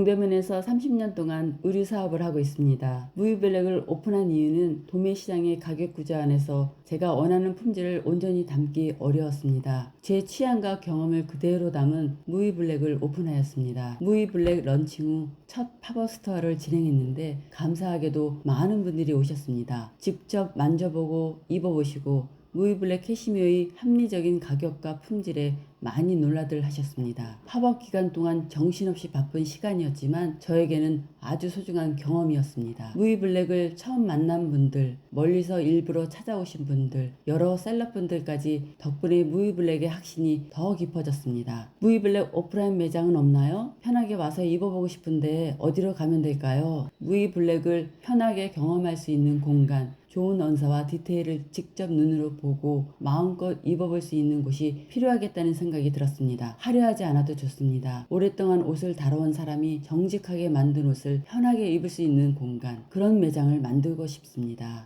동대문에서 30년 동안 의류 사업을 하고 있습니다. 무이블랙을 오픈한 이유는 도매 시장의 가격 구조 안에서 제가 원하는 품질을 온전히 담기 어려웠습니다. 제 취향과 경험을 그대로 담은 무이블랙을 오픈하였습니다. 무이블랙 런칭 후 첫 팝업 스토어를 진행했는데 감사하게도 많은 분들이 오셨습니다. 직접 만져보고 입어보시고 무이블랙 캐시미어의 합리적인 가격과 품질에 많이 놀라들 하셨습니다. 팝업 기간 동안 정신없이 바쁜 시간이었지만 저에게는 아주 소중한 경험이었습니다. 무이블랙을 처음 만난 분들, 멀리서 일부러 찾아오신 분들, 여러 셀럽분들까지 덕분에 무이블랙의 확신이 더 깊어졌습니다. 무이블랙 오프라인 매장은 없나요? 편하게 와서 입어보고 싶은데 어디로 가면 될까요? 무이블랙을 편하게 경험할 수 있는 공간, 좋은 언사와 디테일을 직접 눈으로 보고 마음껏 입어볼 수 있는 곳이 필요하겠다는 생각이 들었습니다. 화려하지 않아도 좋습니다. 오랫동안 옷을 다뤄온 사람이 정직하게 만든 옷을 편하게 입을 수 있는 공간, 그런 매장을 만들고 싶습니다.